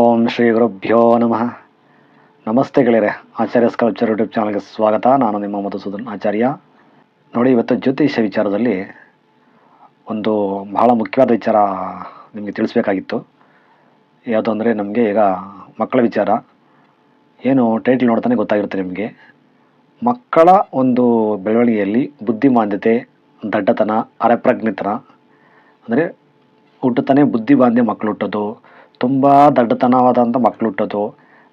ಓಂ ಶ್ರೀ ಗುರುಭ್ಯೋ ನಮಃ. ನಮಸ್ತೆ ಗೆಳೆಯರೆ, ಆಚಾರ್ಯ ಸ್ಕಲ್ಪ್ಚರ್ ಯೂಟ್ಯೂಬ್ ಚಾನಲ್ಗೆ ಸ್ವಾಗತ. ನಾನು ನಿಮ್ಮ ಮಧುಸೂದನ್ ಆಚಾರ್ಯ. ನೋಡಿ, ಇವತ್ತು ಜ್ಯೋತಿಷ್ಯ ವಿಚಾರದಲ್ಲಿ ಒಂದು ಬಹಳ ಮುಖ್ಯವಾದ ವಿಚಾರ ನಿಮಗೆ ತಿಳಿಸ್ಬೇಕಾಗಿತ್ತು. ಯಾವುದು ಅಂದರೆ ನಮಗೆ ಈಗ ಮಕ್ಕಳ ವಿಚಾರ. ಏನು ಟೈಟ್ಲ್ ನೋಡ್ತಾನೆ ಗೊತ್ತಾಗಿರುತ್ತೆ ನಿಮಗೆ. ಮಕ್ಕಳ ಒಂದು ಬೆಳವಣಿಗೆಯಲ್ಲಿ ಬುದ್ಧಿಮಾಂದ್ಯತೆ, ದಡ್ಡತನ, ಅರೆಪ್ರಜ್ಞತನ, ಅಂದರೆ ಹುಟ್ಟುತ್ತಾನೆ ಬುದ್ಧಿಮಾಂದ್ಯ ಮಕ್ಕಳು ಹುಟ್ಟೋದು ತುಂಬ ದಡ್ಡತನವಾದಂಥ ಮಕ್ಳು ಹುಟ್ಟೋದು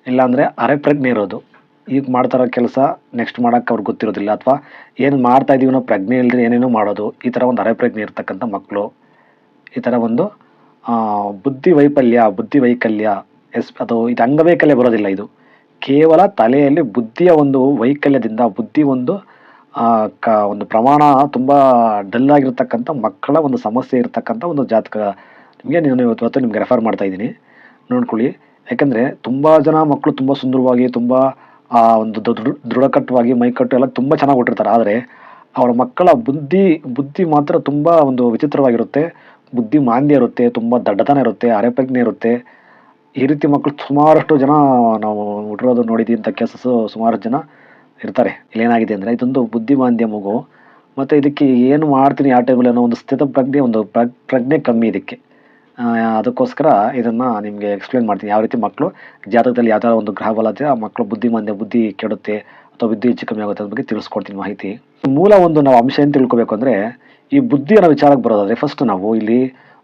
ಇಲ್ಲಾಂದರೆ ಅರೆಪ್ರಜ್ಞೆ ಇರೋದು. ಈಗ ಮಾಡ್ತಾರೋ ಕೆಲಸ ನೆಕ್ಸ್ಟ್ ಮಾಡೋಕ್ಕೆ ಅವ್ರಿಗೆ ಗೊತ್ತಿರೋದಿಲ್ಲ ಅಥವಾ ಏನು ಮಾಡ್ತಾ ಇದೀವಿ ಅನ್ನೋ ಪ್ರಜ್ಞೆ ಇಲ್ಲದೆ ಏನೇನೋ ಮಾಡೋದು. ಈ ಥರ ಒಂದು ಅರೆಪ್ರಜ್ಞೆ ಇರ್ತಕ್ಕಂಥ ಮಕ್ಕಳು ಈ ಥರ ಒಂದು ಬುದ್ಧಿ ವೈಫಲ್ಯ, ಬುದ್ಧಿ ವೈಕಲ್ಯ, ಎಸ್, ಅದು ಇದು ಅಂಗವೈಕಲ್ಯ ಬರೋದಿಲ್ಲ ಇದು. ಕೇವಲ ತಲೆಯಲ್ಲಿ ಬುದ್ಧಿಯ ಒಂದು ವೈಕಲ್ಯದಿಂದ ಬುದ್ಧಿ ಒಂದು ಕ, ಒಂದು ಪ್ರಮಾಣ ತುಂಬ ಡಲ್ ಆಗಿರ್ತಕ್ಕಂಥ ಮಕ್ಕಳ ಒಂದು ಸಮಸ್ಯೆ ಇರತಕ್ಕಂಥ ಒಂದು ಜಾತಕ. ನಿಮಗೆ ನಾನು ಇವತ್ತು ನಿಮ್ಗೆ ರೆಫರ್ ಮಾಡ್ತಾ ಇದ್ದೀನಿ. ನೋಡ್ಕೊಳ್ಳಿ. ಯಾಕಂದರೆ ತುಂಬ ಜನ ಮಕ್ಕಳು ತುಂಬ ಸುಂದರವಾಗಿ, ತುಂಬ ಒಂದು ದೃಢ ದೃಢಕಟ್ಟವಾಗಿ ಮೈಕಟ್ಟು ಎಲ್ಲ ತುಂಬ ಚೆನ್ನಾಗಿ ಕೊಟ್ಟಿರ್ತಾರೆ. ಆದರೆ ಅವರ ಮಕ್ಕಳ ಬುದ್ಧಿ ಬುದ್ಧಿ ಮಾತ್ರ ತುಂಬ ಒಂದು ವಿಚಿತ್ರವಾಗಿರುತ್ತೆ. ಬುದ್ಧಿ ಮಾಂದ್ಯ ಇರುತ್ತೆ, ತುಂಬ ದಡ್ಡತನ ಇರುತ್ತೆ, ಅರೆಪ್ರಜ್ಞೆ ಇರುತ್ತೆ. ಈ ರೀತಿ ಮಕ್ಕಳು ಸುಮಾರಷ್ಟು ಜನ ನಾವು ಹುಟ್ಟಿರೋದು ನೋಡಿದ್ದೀವಿ ಕೇಸಸ್ಸು ಸುಮಾರು ಜನ ಇರ್ತಾರೆ. ಇಲ್ಲೇನಾಗಿದೆ ಅಂದರೆ ಇದೊಂದು ಬುದ್ಧಿಮಾಂದ್ಯ ಮಗು. ಮತ್ತು ಇದಕ್ಕೆ ಏನು ಮಾಡ್ತೀನಿ ಆ ಟೈಮಲ್ಲಿ ಅನ್ನೋ ಒಂದು ಸ್ಥಿತ ಪ್ರಜ್ಞೆ ಒಂದು ಪ್ರಜ್ಞೆ ಕಮ್ಮಿ ಇದಕ್ಕೆ. ಅದಕ್ಕೋಸ್ಕರ ಇದನ್ನು ನಿಮಗೆ ಎಕ್ಸ್ಪ್ಲೇನ್ ಮಾಡ್ತೀನಿ. ಯಾವ ರೀತಿ ಮಕ್ಕಳು ಜಾತಕದಲ್ಲಿ ಯಾವ ಒಂದು ಗ್ರಹ ಬಲ ಆ ಮಕ್ಕಳು ಬುದ್ಧಿಮಾಂದ್ಯ, ಬುದ್ಧಿ ಕೆಡುತ್ತೆ ಅಥವಾ ಬುದ್ಧಿ ಹೆಚ್ಚು ಕಮ್ಮಿ ಆಗುತ್ತೆ ಅದ್ರ ಬಗ್ಗೆ ತಿಳಿಸ್ಕೊಡ್ತೀನಿ ಮಾಹಿತಿ. ಮೂಲ ಒಂದು ನಾವು ಅಂಶ ಏನು ತಿಳ್ಕೊಬೇಕು ಅಂದರೆ ಈ ಬುದ್ಧಿ ಅನ್ನೋ ವಿಚಾರಕ್ಕೆ ಬರೋದಾದರೆ ಫಸ್ಟ್ ನಾವು ಇಲ್ಲಿ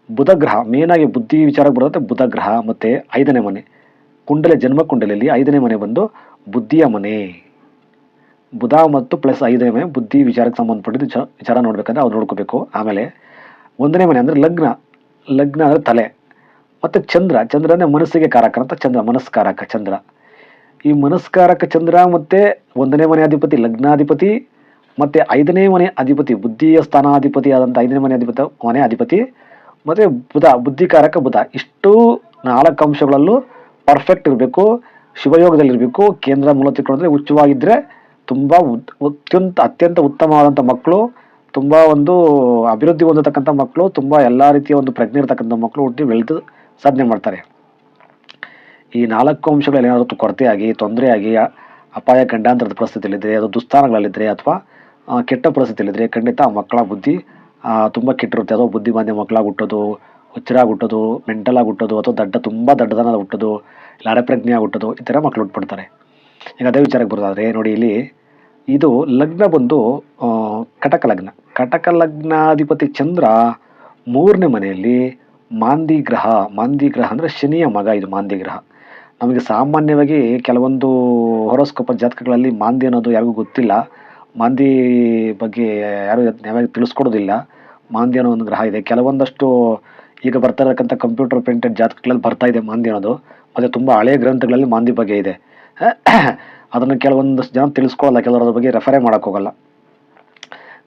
ಬುಧ ಗ್ರಹ ಮೇನಾಗಿ ಬುದ್ಧಿ ವಿಚಾರಕ್ಕೆ ಬರೋದಾದ್ರೆ ಬುಧ ಗ್ರಹ ಮತ್ತು ಐದನೇ ಮನೆ. ಕುಂಡಲೆ, ಜನ್ಮ ಕುಂಡಲೆಯಲ್ಲಿ ಐದನೇ ಮನೆ ಬಂದು ಬುದ್ಧಿಯ ಮನೆ. ಬುಧ ಮತ್ತು ಪ್ಲಸ್ ಐದನೇ ಮನೆ ಬುದ್ಧಿ ವಿಚಾರಕ್ಕೆ ಸಂಬಂಧಪಟ್ಟಿದ್ದು ವಿಚಾರ ನೋಡ್ಬೇಕಂದ್ರೆ ಅವ್ರು ನೋಡ್ಕೋಬೇಕು. ಆಮೇಲೆ ಒಂದನೇ ಮನೆ ಅಂದರೆ ಲಗ್ನ. ಲಗ್ನ ಅಂದರೆ ತಲೆ. ಮತ್ತು ಚಂದ್ರ ಚಂದ್ರ ಅಂದರೆ ಮನಸ್ಸಿಗೆ ಕಾರಕ ಅಂತ ಚಂದ್ರ, ಮನಸ್ಕಾರಕ ಚಂದ್ರ. ಈ ಮನಸ್ಕಾರಕ ಚಂದ್ರ ಮತ್ತು ಒಂದನೇ ಮನೆ ಅಧಿಪತಿ, ಲಗ್ನಾಧಿಪತಿ, ಮತ್ತು ಐದನೇ ಮನೆ ಅಧಿಪತಿ, ಬುದ್ಧಿಯ ಸ್ಥಾನಾಧಿಪತಿ ಆದಂಥ ಐದನೇ ಮನೆ ಅಧಿಪತಿ ಮನೆ ಅಧಿಪತಿ, ಮತ್ತು ಬುಧ, ಬುದ್ಧಿಕಾರಕ ಬುಧ. ಇಷ್ಟು ನಾಲ್ಕು ಅಂಶಗಳಲ್ಲೂ ಪರ್ಫೆಕ್ಟ್ ಇರಬೇಕು, ಶಿವಯೋಗದಲ್ಲಿರಬೇಕು, ಕೇಂದ್ರ ಮೂಲ ತಿಳ್ಕೊಂಡ್ರೆ ಉಚ್ಚವಾಗಿದ್ದರೆ ತುಂಬ ಅತ್ಯಂತ ಅತ್ಯಂತ ಉತ್ತಮವಾದಂಥ ಮಕ್ಕಳು ತುಂಬ ಒಂದು ಅಭಿವೃದ್ಧಿ ಹೊಂದತಕ್ಕಂಥ ಮಕ್ಕಳು ತುಂಬ ಎಲ್ಲ ರೀತಿಯ ಒಂದು ಪ್ರಜ್ಞೆ ಇರತಕ್ಕಂಥ ಮಕ್ಕಳು ಹುಟ್ಟಿ ಬೆಳೆದು ಸಾಧನೆ ಮಾಡ್ತಾರೆ. ಈ ನಾಲ್ಕು ಅಂಶಗಳಲ್ಲಿ ಏನಾದರೂ ಕೊರತೆಯಾಗಿ, ತೊಂದರೆಯಾಗಿ ಅಪಾಯ, ಗಂಡಾಂತರದ ಪರಿಸ್ಥಿತಿಯಲ್ಲಿದ್ದರೆ, ಅದು ದುಸ್ಥಾನಗಳಲ್ಲಿದ್ದರೆ ಅಥವಾ ಕೆಟ್ಟ ಪರಿಸ್ಥಿತಿಯಲ್ಲಿದ್ದರೆ ಖಂಡಿತ ಆ ಮಕ್ಕಳ ಬುದ್ಧಿ ತುಂಬ ಕೆಟ್ಟಿರುತ್ತೆ. ಅಥವಾ ಬುದ್ಧಿಮಾಂದ್ಯ ಮಕ್ಕಳಾಗಿ ಹುಟ್ಟೋದು ಹುಚ್ಚರಾಗಿ ಹುಟ್ಟೋದು ಮೆಂಟಲಾಗಿ ಹುಟ್ಟೋದು ಅಥವಾ ದಡ್ಡ, ತುಂಬ ದಡ್ಡದನ ಹುಟ್ಟೋದು ಇಲ್ಲ ಅರೆಪ್ರಜ್ಞೆ ಆಗಿ ಹುಟ್ಟೋದು ಈ ಥರ ಮಕ್ಕಳು ಹುಟ್ಬಿಡ್ತಾರೆ. ಈಗ ಅದೇ ವಿಚಾರಕ್ಕೆ ಬರೋದಾದರೆ, ನೋಡಿ ಇಲ್ಲಿ ಇದು ಲಗ್ನ ಬಂದು ಕಟಕ ಲಗ್ನ ಕಟಕ ಲಗ್ನಾಧಿಪತಿ ಚಂದ್ರ ಮೂರನೇ ಮನೆಯಲ್ಲಿ ಮಾಂದಿ ಗ್ರಹ ಮಾಂದಿ ಗ್ರಹ ಅಂದರೆ ಶನಿಯ ಮಗ ಇದು ಮಾಂದಿ ಗ್ರಹ ನಮಗೆ ಸಾಮಾನ್ಯವಾಗಿ ಕೆಲವೊಂದು ಹೊರೋಸ್ಕೋಪ ಜಾತಕಗಳಲ್ಲಿ ಮಾಂದಿ ಅನ್ನೋದು ಯಾರಿಗೂ ಗೊತ್ತಿಲ್ಲ. ಮಾಂದಿ ಬಗ್ಗೆ ಯಾರು ಯಾವಾಗ ತಿಳಿಸ್ಕೊಡೋದಿಲ್ಲ. ಮಾಂದಿ ಅನ್ನೋ ಒಂದು ಗ್ರಹ ಇದೆ. ಕೆಲವೊಂದಷ್ಟು ಈಗ ಬರ್ತಾ ಇರತಕ್ಕಂಥ ಕಂಪ್ಯೂಟರ್ ಪ್ರಿಂಟೆಡ್ ಜಾತಕಗಳಲ್ಲಿ ಬರ್ತಾ ಇದೆ ಮಾಂದಿ ಅನ್ನೋದು. ಮತ್ತು ತುಂಬ ಹಳೆಯ ಗ್ರಂಥಗಳಲ್ಲಿ ಮಾಂದಿ ಬಗ್ಗೆ ಇದೆ. ಅದನ್ನು ಕೆಲವೊಂದಷ್ಟು ಜನ ತಿಳಿಸ್ಕೊಳ್ಳಲ್ಲ. ಕೆಲವರು ಬಗ್ಗೆ ರೆಫರೇ ಮಾಡೋಕ್ಕೆ ಹೋಗಲ್ಲ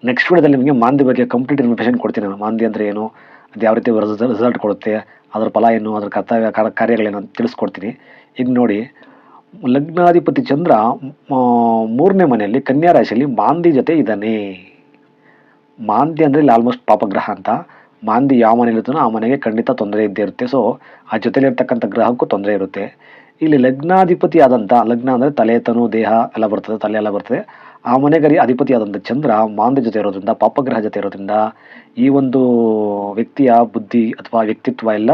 ನೆಕ್ಸ್ಟ್ ವಿಡಿಯೋದಲ್ಲಿ ನಿಮಗೆ ಮಾಂದಿ ಬಗ್ಗೆ ಕಂಪ್ಲೀಟ್ ಇನ್ಫಾರ್ಮೇಷನ್ ಕೊಡ್ತೀನಿ ನಾನು. ಮಾಂದಿ ಅಂದರೆ ಏನು, ಅದು ಯಾವ ರೀತಿ ರಿಸಲ್ಟ್ ಕೊಡುತ್ತೆ, ಅದರ ಫಲ ಏನು, ಅದರ ಕರ್ತವ್ಯ ಕಾರ್ಯ- ಕಾರ್ಯಗಳೇನು ಅಂತ ತಿಳಿಸ್ಕೊಡ್ತೀನಿ. ಈಗ ನೋಡಿ, ಲಗ್ನಾಧಿಪತಿ ಚಂದ್ರ ಮೂರನೇ ಮನೆಯಲ್ಲಿ ಕನ್ಯಾ ರಾಶಿಯಲ್ಲಿ ಮಾಂದಿ ಜೊತೆ ಇದ್ದಾನೆ. ಮಾಂದಿ ಅಂದರೆ ಇಲ್ಲಿ ಆಲ್ಮೋಸ್ಟ್ ಪಾಪಗ್ರಹ ಅಂತ. ಮಾಂದಿ ಯಾವ ಮನೇಲಿರ್ತಾನೋ ಆ ಮನೆಗೆ ಖಂಡಿತ ತೊಂದರೆ ಇದ್ದೇ ಇರುತ್ತೆ. ಸೊ ಆ ಜೊತೆಲಿರ್ತಕ್ಕಂಥ ಗ್ರಹಕ್ಕೂ ತೊಂದರೆ ಇರುತ್ತೆ. ಇಲ್ಲಿ ಲಗ್ನಾಧಿಪತಿ ಆದಂಥ ಲಗ್ನ ಅಂದರೆ ತಲೆ, ತನು, ದೇಹ ಎಲ್ಲ ಬರ್ತದೆ, ತಲೆ ಎಲ್ಲ ಬರ್ತದೆ. ಆ ಮನೆಗರಿ ಅಧಿಪತಿ ಆದಂಥ ಚಂದ್ರ ಮಾಂದ ಜೊತೆ ಇರೋದ್ರಿಂದ, ಪಾಪಗ್ರಹ ಜೊತೆ ಇರೋದ್ರಿಂದ ಈ ಒಂದು ವ್ಯಕ್ತಿಯ ಬುದ್ಧಿ ಅಥವಾ ವ್ಯಕ್ತಿತ್ವ ಎಲ್ಲ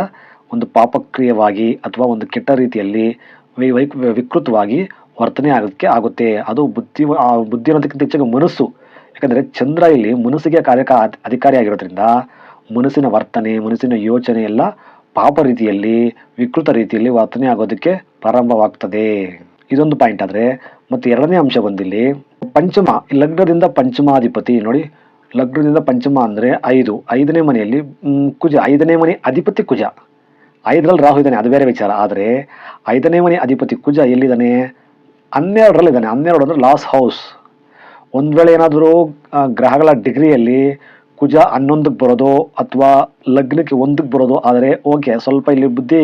ಒಂದು ಪಾಪಕ್ರಿಯವಾಗಿ ಅಥವಾ ಒಂದು ಕೆಟ್ಟ ರೀತಿಯಲ್ಲಿ ವಿ- ವಿಕೃತವಾಗಿ ವರ್ತನೆ ಆಗೋಕ್ಕೆ ಆಗುತ್ತೆ. ಅದು ಬುದ್ಧಿ, ಆ ಬುದ್ಧಿ ಅನ್ನೋದಕ್ಕಿಂತ ಹೆಚ್ಚಾಗಿ ಮನಸ್ಸು. ಯಾಕಂದರೆ ಚಂದ್ರ ಇಲ್ಲಿ ಮನಸ್ಸಿಗೆ ಕಾರ್ಯಕ ಅಧಿಕಾರಿಯಾಗಿರೋದ್ರಿಂದ ಮನಸ್ಸಿನ ವರ್ತನೆ, ಮನಸ್ಸಿನ ಯೋಚನೆ ಎಲ್ಲ ಪಾಪ ರೀತಿಯಲ್ಲಿ, ವಿಕೃತ ರೀತಿಯಲ್ಲಿ ವರ್ತನೆ ಆಗೋದಕ್ಕೆ ಪ್ರಾರಂಭವಾಗ್ತದೆ. ಇದೊಂದು ಪಾಯಿಂಟ್ ಆದರೆ, ಮತ್ತು ಎರಡನೇ ಅಂಶ ಬಂದಿಲ್ಲಿ ಪಂಚಮ, ಲಗ್ನದಿಂದ ಪಂಚಮಾಧಿಪತಿ, ನೋಡಿ, ಲಗ್ನದಿಂದ ಪಂಚಮ ಅಂದರೆ ಐದು, ಐದನೇ ಮನೆಯಲ್ಲಿ ಕುಜ, ಐದನೇ ಮನೆ ಅಧಿಪತಿ ಕುಜ. ಐದರಲ್ಲಿ ರಾಹು ಇದ್ದಾನೆ, ಅದು ಬೇರೆ ವಿಚಾರ. ಆದರೆ, ಐದನೇ ಮನೆ ಅಧಿಪತಿ ಕುಜ ಎಲ್ಲಿದ್ದಾನೆ? ಹನ್ನೆರಡರಲ್ಲಿದ್ದಾನೆ ಹನ್ನೆರಡು ಅಂದರೆ ಲಾಸ್ ಹೌಸ್ ಒಂದು ವೇಳೆ ಏನಾದರೂ ಗ್ರಹಗಳ ಡಿಗ್ರಿಯಲ್ಲಿ ಕುಜ ಹನ್ನೊಂದಕ್ಕೆ ಬರೋದು, ಅಥವಾ ಲಗ್ನಕ್ಕೆ ಒಂದಕ್ಕೆ ಬರೋದು, ಆದರೆ ಓಕೆ ಸ್ವಲ್ಪ ಇಲ್ಲಿ ಬುದ್ಧಿ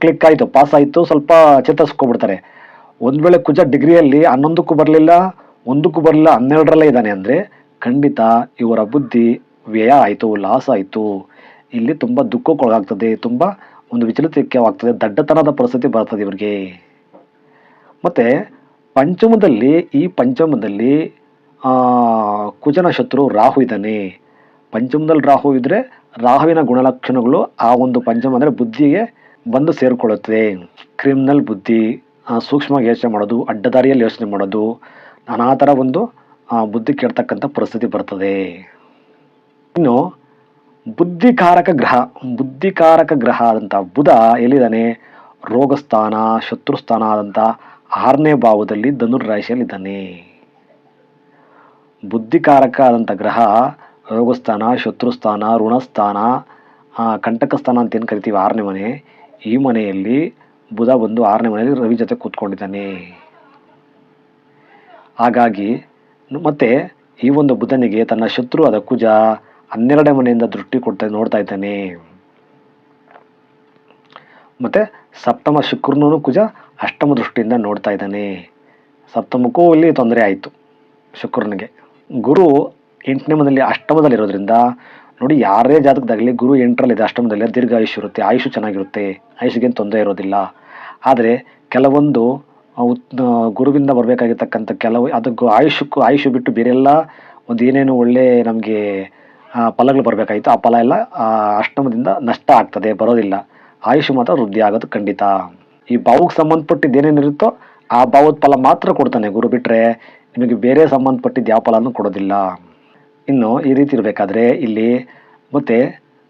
ಕ್ಲಿಕ್ ಆಯಿತು ಪಾಸ್ ಆಯಿತು, ಸ್ವಲ್ಪ ಚೇತರಿಸ್ಕೊಬಿಡ್ತಾರೆ ಒಂದು ವೇಳೆ ಕುಜ ಡಿಗ್ರಿಯಲ್ಲಿ ಹನ್ನೊಂದಕ್ಕೂ ಬರಲಿಲ್ಲ, ಒಂದಕ್ಕೂ ಬರಲಿಲ್ಲ, ಹನ್ನೆರಡರಲ್ಲೇ ಇದ್ದಾನೆ ಅಂದರೆ ಖಂಡಿತ ಇವರ ಬುದ್ಧಿ ವ್ಯಯ ಆಯಿತು, ಲಾಸ್ ಆಯಿತು. ಇಲ್ಲಿ ತುಂಬ ದುಃಖಕ್ಕೊಳಗಾಗ್ತದೆ, ತುಂಬ ಒಂದು ವಿಚಲಿತವಾಗ್ತದೆ ದಡ್ಡತನದ ಪರಿಸ್ಥಿತಿ ಬರ್ತದೆ ಇವರಿಗೆ. ಮತ್ತು ಪಂಚಮದಲ್ಲಿ, ಈ ಪಂಚಮದಲ್ಲಿ ಕುಜನ ಶತ್ರು ರಾಹು ಇದ್ದಾನೆ. ಪಂಚಮದಲ್ಲಿ ರಾಹು ಇದ್ದರೆ ರಾಹುವಿನ ಗುಣಲಕ್ಷಣಗಳು ಆ ಒಂದು ಪಂಚಮ ಅಂದರೆ ಬುದ್ಧಿಗೆ ಬಂದು ಸೇರಿಕೊಳ್ಳುತ್ತದೆ ಕ್ರಿಮಿನಲ್ ಬುದ್ಧಿ ಸೂಕ್ಷ್ಮವಾಗಿ ಯೋಚನೆ ಮಾಡೋದು, ಅಡ್ಡದಾರಿಯಲ್ಲಿ ಯೋಚನೆ ಮಾಡೋದು, ನಾನಾ ಥರ ಒಂದು ಬುದ್ಧಿ ಕೆಡ್ತಕ್ಕಂಥ ಪರಿಸ್ಥಿತಿ ಬರ್ತದೆ. ಇನ್ನು, ಬುದ್ಧಿಕಾರಕ ಗ್ರಹ ಬುದ್ಧಿಕಾರಕ ಗ್ರಹ ಆದಂಥ ಬುಧ ಎಲ್ಲಿದ್ದಾನೆ? ರೋಗಸ್ಥಾನ, ಶತ್ರುಸ್ಥಾನ ಆದಂಥ ಆರನೇ ಭಾವದಲ್ಲಿ ಧನುರ್ರಾಶಿಯಲ್ಲಿದ್ದಾನೆ ಬುದ್ಧಿಕಾರಕ ಆದಂಥ ಗ್ರಹ, ರೋಗಸ್ಥಾನ, ಶತ್ರುಸ್ಥಾನ, ಋಣಸ್ಥಾನ ಕಂಟಕಸ್ಥಾನ ಕಂಟಕ ಸ್ಥಾನ ಅಂತ ಏನು ಕರಿತೀವಿ? ಆರನೇ ಮನೆ. ಈ ಮನೆಯಲ್ಲಿ ಬುಧ ಬಂದು ಆರನೇ ಮನೆಯಲ್ಲಿ ರವಿ ಜೊತೆ ಕೂತ್ಕೊಂಡಿದ್ದಾನೆ. ಹಾಗಾಗಿ ಮತ್ತೆ ಈ ಒಂದು ಬುಧನಿಗೆ ತನ್ನ ಶತ್ರು ಆದ ಕುಜ ಹನ್ನೆರಡನೇ ಮನೆಯಿಂದ ದೃಷ್ಟಿ ಕೊಡ್ತಾ, ನೋಡ್ತಾ ಇದ್ದಾನೆ. ಮತ್ತೆ ಸಪ್ತಮ ಶುಕ್ರನೂ ಕುಜ ಅಷ್ಟಮ ದೃಷ್ಟಿಯಿಂದ ನೋಡ್ತಾ ಇದ್ದಾನೆ. ಸಪ್ತಮಕ್ಕೂ ಇಲ್ಲಿ ತೊಂದರೆ ಆಯಿತು ಶುಕ್ರನಿಗೆ. ಗುರು ಎಂಟನೇ ಮನೆಯಲ್ಲಿ ಅಷ್ಟಮದಲ್ಲಿರೋದ್ರಿಂದ ನೋಡಿ, ಯಾರೇ ಜಾತಕದಾಗಲಿ ಗುರು ಎಂಟರಲ್ಲಿದೆ ಅಷ್ಟಮದಲ್ಲಿ ದೀರ್ಘಾಯುಷ್ಯ ಇರುತ್ತೆ, ಆಯುಷು ಚೆನ್ನಾಗಿರುತ್ತೆ ಆಯುಷಿಗೇನು ತೊಂದರೆ ಇರೋದಿಲ್ಲ. ಆದರೆ ಕೆಲವೊಂದು ಉತ್- ಗುರುವಿಂದ ಬರಬೇಕಾಗಿರ್ತಕ್ಕಂಥ ಕೆಲವು ಅದಕ್ಕೂ ಆಯುಷಕ್ಕೂ ಆಯುಷು ಬಿಟ್ಟು ಬೇರೆಲ್ಲ ಒಂದು ಏನೇನು ಒಳ್ಳೆ ನಮಗೆ ಫಲಗಳು ಬರಬೇಕಾಗಿತ್ತು, ಆ ಫಲ ಎಲ್ಲ ಅಷ್ಟಮದಿಂದ ನಷ್ಟ ಆಗ್ತದೆ, ಬರೋದಿಲ್ಲ. ಆಯುಷು ಮಾತ್ರ ವೃದ್ಧಿ ಆಗೋದು ಖಂಡಿತ. ಈ ಭಾವಕ್ಕೆ ಸಂಬಂಧಪಟ್ಟಿದ್ದು ಏನೇನಿರುತ್ತೋ ಆ ಭಾವದ ಫಲ ಮಾತ್ರ ಕೊಡ್ತಾನೆ ಗುರು ಬಿಟ್ಟರೆ ನಿಮಗೆ ಬೇರೆ ಸಂಬಂಧಪಟ್ಟಿದ್ದು ಯಾವ ಫಲನೂ ಕೊಡೋದಿಲ್ಲ. ಇನ್ನು ಈ ರೀತಿ ಇರಬೇಕಾದ್ರೆ ಇಲ್ಲಿ ಮತ್ತೆ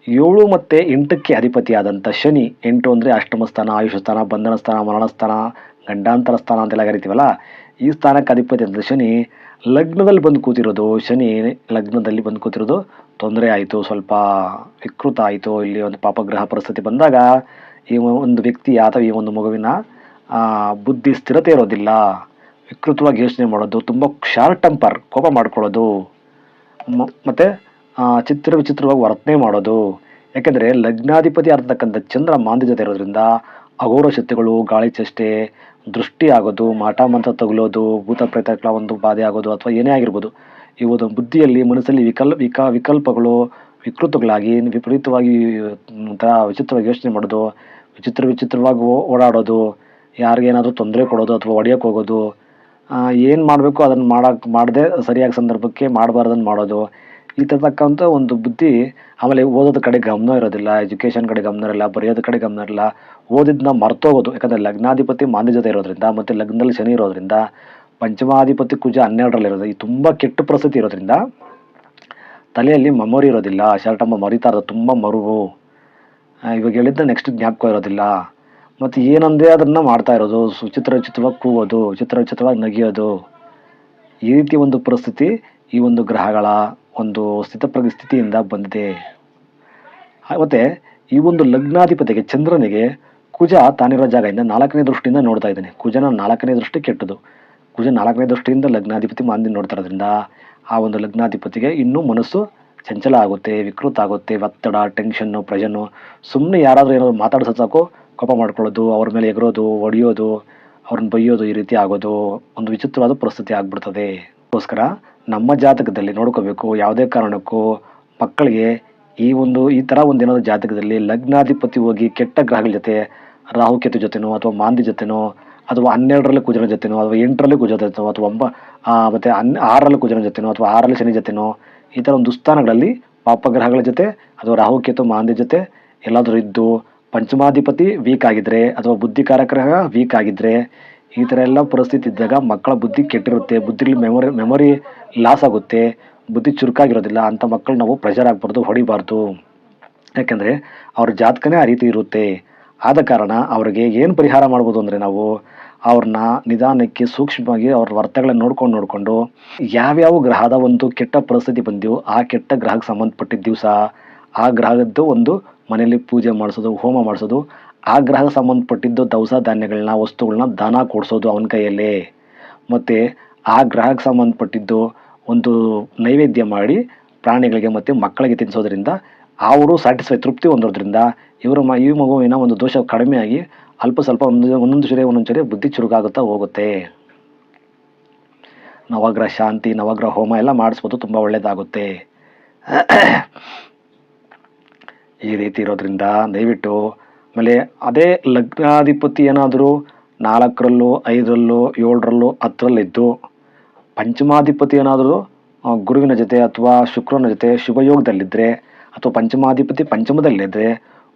ಏಳು ಮತ್ತು ಎಂಟಕ್ಕೆ ಅಧಿಪತಿಯಾದಂಥ ಶನಿ, ಎಂಟು ಅಂದರೆ ಅಷ್ಟಮ ಸ್ಥಾನ, ಆಯುಷ ಸ್ಥಾನ, ಬಂಧನ ಸ್ಥಾನ, ಮರಣ ಸ್ಥಾನ, ಗಂಡಾಂತರ ಸ್ಥಾನ ಅಂತೆಲ್ಲ ಕರಿತೀವಲ್ಲ, ಈ ಸ್ಥಾನಕ್ಕೆ ಅಧಿಪತಿ ಅಂತ ಶನಿ, ಲಗ್ನದಲ್ಲಿ ಬಂದು ಕೂತಿರೋದು, ಶನಿ ಲಗ್ನದಲ್ಲಿ ಬಂದು ಕೂತಿರೋದು ತೊಂದರೆ ಆಯಿತು, ಸ್ವಲ್ಪ ವಿಕೃತ ಆಯಿತು, ಇಲ್ಲಿ ಒಂದು ಪಾಪಗ್ರಹ ಪರಿಸ್ಥಿತಿ ಬಂದಾಗ ಈ ಒಂದು ವ್ಯಕ್ತಿ ಅಥವಾ ಈ ಒಂದು ಮಗುವಿನ ಬುದ್ಧಿ ಸ್ಥಿರತೆ ಇರೋದಿಲ್ಲ, ವಿಕೃತವಾಗಿ ಯೋಚನೆ ಮಾಡೋದು, ತುಂಬ ಶಾರ್ಟ್ ಟೆಂಪರ್, ಕೋಪ ಮಾಡ್ಕೊಳ್ಳೋದು ಮತ್ತೆ ಚಿತ್ರ ವಿಚಿತ್ರವಾಗಿ ವರ್ತನೆ ಮಾಡೋದು. ಯಾಕೆಂದರೆ ಲಗ್ನಾಧಿಪತಿ ಆಗಿರ್ತಕ್ಕಂಥ ಚಂದ್ರ ಮಾಂದಿ ಜೊತೆ ಇರೋದ್ರಿಂದ ಅಘೋರ ಶಕ್ತಿಗಳು ಗಾಳಿ ಚಷ್ಟೆ, ದೃಷ್ಟಿ ಆಗೋದು, ಮಾಟ ಮಂತ್ರ ತಗುಲೋದು, ಭೂತ ಪ್ರೇತಗಳ ಒಂದು ಬಾಧೆ ಆಗೋದು ಅಥವಾ ಏನೇ ಆಗಿರ್ಬೋದು ಒಂದು ಬುದ್ಧಿಯಲ್ಲಿ, ಮನಸ್ಸಲ್ಲಿ ವಿಕಲ್, ವಿಕ, ವಿಕಲ್ಪಗಳು, ವಿಕೃತಗಳಾಗಿ, ವಿಪರೀತವಾಗಿ ಒಂಥರ ವಿಚಿತ್ರವಾಗಿ ಯೋಚನೆ ಮಾಡೋದು, ವಿಚಿತ್ರ ವಿಚಿತ್ರವಾಗಿ ಓಡಾಡೋದು, ಯಾರಿಗೇನಾದರೂ ತೊಂದರೆ ಕೊಡೋದು ಅಥವಾ ಹೊಡೆಯೋಕೆ ಹೋಗೋದು ಏನು ಮಾಡಬೇಕು ಅದನ್ನು ಮಾಡೋಕ್ಕೆ ಮಾಡದೆ ಸರಿಯಾದ ಸಂದರ್ಭಕ್ಕೆ ಮಾಡಬಾರ್ದನ್ನು ಮಾಡೋದು. ಈ ತಕ್ಕಂಥ ಒಂದು ಬುದ್ಧಿ ಆಮೇಲೆ ಓದೋದ ಕಡೆ ಗಮನ ಇರೋದಿಲ್ಲ ಎಜುಕೇಷನ್ ಕಡೆ ಗಮನ ಇರಲ್ಲ, ಬರೆಯೋದ ಕಡೆ ಗಮನ ಇರಲ್ಲ. ಓದಿದ್ದನ್ನ ಮರ್ತೋಗೋದು, ಯಾಕಂದರೆ ಲಗ್ನಾಧಿಪತಿ ಮಾನ್ಯ ಜೊತೆ ಇರೋದ್ರಿಂದ ಮತ್ತು ಲಗ್ನದಲ್ಲಿ ಶನಿ ಇರೋದ್ರಿಂದ, ಪಂಚಮಾಧಿಪತಿ ಕುಜ ಹನ್ನೆರಡರಲ್ಲಿರೋದು ಈ ತುಂಬ ಕೆಟ್ಟ ಪರಿಸ್ಥಿತಿ ಇರೋದ್ರಿಂದ ತಲೆಯಲ್ಲಿ ಮೆಮೊರಿ ಇರೋದಿಲ್ಲ ಶರ್ಟಮ್ಮ ಮರಿತಾ ಇರೋದು ತುಂಬ ಮರುವು. ಇವಾಗ ಹೇಳಿದ್ದ ನೆಕ್ಸ್ಟ್ ಜ್ಞಾಪಕ ಇರೋದಿಲ್ಲ. ಮತ್ತು ಏನಂದೇ ಅದನ್ನು ಮಾಡ್ತಾ ಇರೋದು ವಿಚಿತ್ರ ವಿಚಿತ್ರವಾಗಿ ಕೂಗೋದು ಚಿತ್ರ ವಿಚಿತ್ರವಾಗಿ ನಗಿಯೋದು. ಈ ರೀತಿ ಒಂದು ಪರಿಸ್ಥಿತಿ ಈ ಒಂದು ಗ್ರಹಗಳ ಒಂದು ಸ್ಥಿತಪ್ರಗ ಸ್ಥಿತಿಯಿಂದ ಬಂದಿದೆ ಮತ್ತು ಈ ಒಂದು ಲಗ್ನಾಧಿಪತಿಗೆ ಚಂದ್ರನಿಗೆ ಕುಜ ತಾನಿರೋ ಜಾಗದಿಂದ ನಾಲ್ಕನೇ ದೃಷ್ಟಿಯಿಂದ ನೋಡ್ತಾ ಇದ್ದಾನೆ. ಕುಜನ ನಾಲ್ಕನೇ ದೃಷ್ಟಿ ಕೆಟ್ಟದು. ಕುಜ ನಾಲ್ಕನೇ ದೃಷ್ಟಿಯಿಂದ ಲಗ್ನಾಧಿಪತಿ ಮಾಂದಿ ನೋಡ್ತಾ ಇರೋದ್ರಿಂದ ಆ ಒಂದು ಲಗ್ನಾಧಿಪತಿಗೆ ಇನ್ನೂ ಮನಸ್ಸು ಚಂಚಲ ಆಗುತ್ತೆ, ವಿಕೃತ ಆಗುತ್ತೆ, ಒತ್ತಡ ಟೆನ್ಷನ್ನು ಪ್ರೆಷನ್ನು ಸುಮ್ಮನೆ ಯಾರಾದರೂ ಏನಾದರೂ ಮಾತಾಡಿಸೋ ಸಾಕು ಕೋಪ ಮಾಡ್ಕೊಳ್ಳೋದು, ಅವ್ರ ಮೇಲೆ ಎಗರೋದು, ಹೊಡೆಯೋದು, ಅವ್ರನ್ನ ಬೈಯೋದು ಈ ರೀತಿ ಆಗೋದು ಒಂದು ವಿಚಿತ್ರವಾದ ಪರಿಸ್ಥಿತಿ ಆಗ್ಬಿಡ್ತದೆ. ಅದಕ್ಕೋಸ್ಕರ ನಮ್ಮ ಜಾತಕದಲ್ಲಿ ನೋಡ್ಕೋಬೇಕು, ಯಾವುದೇ ಕಾರಣಕ್ಕೂ ಮಕ್ಕಳಿಗೆ ಈ ಒಂದು, ಈ ಥರ ಒಂದು ಏನಾದರೂ ಜಾತಕದಲ್ಲಿ ಲಗ್ನಾಧಿಪತಿ ಹೋಗಿ ಕೆಟ್ಟ ಗ್ರಹಗಳ ಜೊತೆ ರಾಹುಕೇತು ಜೊತೆನೋ ಅಥವಾ ಮಾಂದಿ ಜೊತೆನೋ ಅಥವಾ ಹನ್ನೆರಡರಲ್ಲಿ ಕುಜನ ಜೊತೆನೋ ಅಥವಾ ಎಂಟರಲ್ಲಿ ಕುಜ ಜೊತೆನೋ ಅಥವಾ ಒಂಬ ಮತ್ತು ಮತ್ತೆ ಹನ್, ಆರರಲ್ಲಿ ಕುಜನ ಜೊತೆನೋ ಅಥವಾ ಆರರಲ್ಲಿ ಶನಿ ಜೊತೆನೋ ಈ ಥರ ಒಂದು ದುಸ್ಥಾನಗಳಲ್ಲಿ ಪಾಪಗ್ರಹಗಳ ಜೊತೆ ಅಥವಾ ರಾಹುಕೇತು ಮಾಂದಿ ಜೊತೆ ಎಲ್ಲಾದರೂ ಇದ್ದು ಪಂಚಮಾಧಿಪತಿ ವೀಕ್ ಆಗಿದ್ರೆ ಅಥವಾ ಬುದ್ಧಿ ಗ್ರಹ ವೀಕ್ ಆಗಿದ್ರೆ ಈ ಥರ ಎಲ್ಲ ಪರಿಸ್ಥಿತಿ ಇದ್ದಾಗ ಮಕ್ಕಳ ಬುದ್ಧಿ ಕೆಟ್ಟಿರುತ್ತೆ, ಬುದ್ಧಿಲಿ ಮೆಮೊರಿ ಮೆಮೊರಿ ಲಾಸ್ ಆಗುತ್ತೆ, ಬುದ್ಧಿ ಚುರುಕಾಗಿರೋದಿಲ್ಲ ಅಂಥ ಮಕ್ಕಳು ನಾವು ಪ್ರೆಷರ್ ಆಗಬಾರ್ದು, ಹೊಡಿಬಾರ್ದು. ಯಾಕೆಂದರೆ ಅವ್ರ ಜಾತಕನೇ ಆ ರೀತಿ ಇರುತ್ತೆ. ಆದ ಕಾರಣ ಅವ್ರಿಗೆ ಏನು ಪರಿಹಾರ ಮಾಡ್ಬೋದು ಅಂದರೆ ನಾವು ಅವ್ರನ್ನ ನಿಧಾನಕ್ಕೆ ಸೂಕ್ಷ್ಮವಾಗಿ ಅವ್ರ ವರ್ತನೆಗಳನ್ನ ನೋಡ್ಕೊಂಡು, ನೋಡಿಕೊಂಡು ಯಾವ್ಯಾವ ಗ್ರಹದ ಒಂದು ಕೆಟ್ಟ ಪರಿಸ್ಥಿತಿ ಬಂದೆವು ಆ ಕೆಟ್ಟ ಗ್ರಹಕ್ಕೆ ಸಂಬಂಧಪಟ್ಟಿದ್ದ ದಿವಸ ಆ ಗ್ರಹದ್ದು ಒಂದು ಮನೆಯಲ್ಲಿ ಪೂಜೆ ಮಾಡಿಸೋದು, ಹೋಮ ಮಾಡಿಸೋದು ಆ ಗ್ರಹಕ್ಕೆ ಸಂಬಂಧಪಟ್ಟಿದ್ದು ದವಸ ಧಾನ್ಯಗಳನ್ನ, ವಸ್ತುಗಳನ್ನ ದಾನ ಕೊಡಿಸೋದು ಅವನ ಕೈಯಲ್ಲೇ. ಮತ್ತು ಆ ಗ್ರಹಕ್ಕೆ ಸಂಬಂಧಪಟ್ಟಿದ್ದು ಒಂದು ನೈವೇದ್ಯ ಮಾಡಿ ಪ್ರಾಣಿಗಳಿಗೆ ಮತ್ತು ಮಕ್ಕಳಿಗೆ ತಿನ್ನಿಸೋದ್ರಿಂದ ಅವರು ಸ್ಯಾಟಿಸ್ಫೈ ತೃಪ್ತಿ ಹೊಂದೋದ್ರಿಂದ ಇವರು ಮ, ಈ ಮಗುವಿನ ಒಂದು ದೋಷ ಕಡಿಮೆಯಾಗಿ ಅಲ್ಪ ಸ್ವಲ್ಪ ಒಂದು, ಒಂದೊಂದು ಸರಿ ಒಂದೊಂದು ಸರಿ ಬುದ್ಧಿ ಚುರುಕಾಗುತ್ತಾ ಹೋಗುತ್ತೆ. ನವಗ್ರಹ ಶಾಂತಿ, ನವಗ್ರಹ ಹೋಮ ಎಲ್ಲ ಮಾಡಿಸ್ಬೋದು, ತುಂಬ ಒಳ್ಳೆಯದಾಗುತ್ತೆ ಈ ರೀತಿ ಇರೋದ್ರಿಂದ ದಯವಿಟ್ಟು ಆಮೇಲೆ ಅದೇ ಲಗ್ನಾಧಿಪತಿ ಏನಾದರೂ ನಾಲ್ಕರಲ್ಲೋ, ಐದರಲ್ಲೋ, ಏಳರಲ್ಲೋ, ಹತ್ತರಲ್ಲಿದ್ದು ಪಂಚಮಾಧಿಪತಿ ಏನಾದರೂ ಗುರುವಿನ ಜೊತೆ ಅಥವಾ ಶುಕ್ರನ ಜೊತೆ ಶುಭಯೋಗದಲ್ಲಿದ್ದರೆ ಅಥವಾ ಪಂಚಮಾಧಿಪತಿ ಪಂಚಮದಲ್ಲಿದ್ದರೆ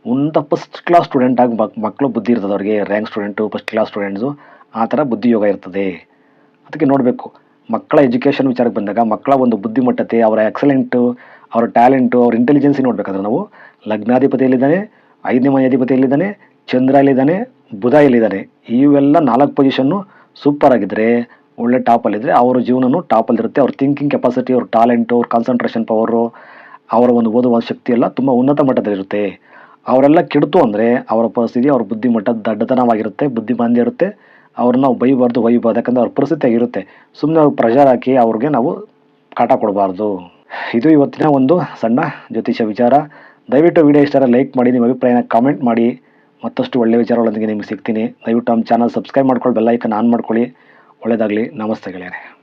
ಉನ್ನತ ಫಸ್ಟ್ ಕ್ಲಾಸ್ ಸ್ಟೂಡೆಂಟ್ ಆಗಿ ಮಕ್, ಮಕ್ಕಳು ಬುದ್ಧಿ ಇರ್ತದೆ ಅವ್ರಿಗೆ rank student first class students ಆ ಥರ ಬುದ್ಧಿಯೋಗ ಇರ್ತದೆ. ಅದಕ್ಕೆ ನೋಡಬೇಕು, ಮಕ್ಕಳ ಎಜುಕೇಷನ್ ವಿಚಾರಕ್ಕೆ ಬಂದಾಗ ಮಕ್ಕಳ ಒಂದು ಬುದ್ಧಿಮಟ್ಟತೆ, ಅವರ ಎಕ್ಸಲೆಂಟು ಅವರ ಟ್ಯಾಲೆಂಟು ಅವ್ರ ಇಂಟೆಲಿಜೆನ್ಸಿ ನೋಡಬೇಕಾದ್ರೆ ನಾವು ಲಗ್ನಾಧಿಪತಿ ಎಲ್ಲಿದ್ದಾನೆ ಐದನೇ ಮನೆ ಅಧಿಪತಿ ಎಲ್ಲಿದ್ದಾನೆ ಚಂದ್ರ ಎಲ್ಲಿದ್ದಾನೆ ಬುಧ ಎಲ್ಲಿದ್ದಾನೆ ಇವೆಲ್ಲ ನಾಲ್ಕು ಪೊಸಿಷನ್ನು ಸೂಪರ್ ಆಗಿದ್ದರೆ ಒಳ್ಳೆ ಟಾಪಲ್ಲಿದ್ದರೆ ಅವರ ಜೀವನನೂ ಟಾಪಲ್ಲಿರುತ್ತೆ ಅವ್ರ ಥಿಂಕಿಂಗ್ ಕೆಪಾಸಿಟಿ ಅವ್ರ ಟ್ಯಾಲೆಂಟು ಅವ್ರ ಕಾನ್ಸಂಟ್ರೇಷನ್ ಪವರು ಅವರ ಒಂದು ಓದುವ ಶಕ್ತಿ ಎಲ್ಲ ತುಂಬ ಉನ್ನತ ಮಟ್ಟದಲ್ಲಿರುತ್ತೆ ಅವರೆಲ್ಲ ಕೆಡ್ತು ಅಂದರೆ ಅವರ ಪರಿಸ್ಥಿತಿ, ಅವ್ರ ಬುದ್ಧಿಮಟ್ಟ ದಡ್ಡತನವಾಗಿರುತ್ತೆ, ಬುದ್ಧಿಮಾಂದ್ಯ ಇರುತ್ತೆ. ಅವ್ರನ್ನ ನಾವು ಬೈಬಾರ್ದು ಒಯ್ಯಬಾರ್ದು ಯಾಕಂದರೆ ಅವ್ರ ಪರಿಸ್ಥಿತಿ ಆಗಿರುತ್ತೆ. ಸುಮ್ಮನೆ ಅವ್ರಿಗೆ ಪ್ರೆಷರ್ ಹಾಕಿ ಅವ್ರಿಗೆ ನಾವು ಕಾಟ ಕೊಡಬಾರ್ದು. ಇದು ಇವತ್ತಿನ ಒಂದು ಸಣ್ಣ ಜ್ಯೋತಿಷ ವಿಚಾರ. ದಯವಿಟ್ಟು ವಿಡಿಯೋ ಇಷ್ಟ ಲೈಕ್ ಮಾಡಿ ನಿಮ್ಮ ಅಭಿಪ್ರಾಯನ ಕಾಮೆಂಟ್ ಮಾಡಿ. ಮತ್ತಷ್ಟು ಒಳ್ಳೆಯ ವಿಚಾರಗಳೊಂದಿಗೆ ನಿಮಗೆ ಸಿಗ್ತೀನಿ. ದಯವಿಟ್ಟು ನಮ್ಮ ಚಾನಲ್ ಸಬ್ಸ್ಕ್ರೈಬ್ ಮಾಡ್ಕೊಳ್ಳಿ ಬೆಲ್ಲೈಕನ್ ಆನ್ ಮಾಡ್ಕೊಳ್ಳಿ. ಒಳ್ಳೆಯದಾಗಲಿ ನಮಸ್ತೆ ಗೆಳೆಯರೆ.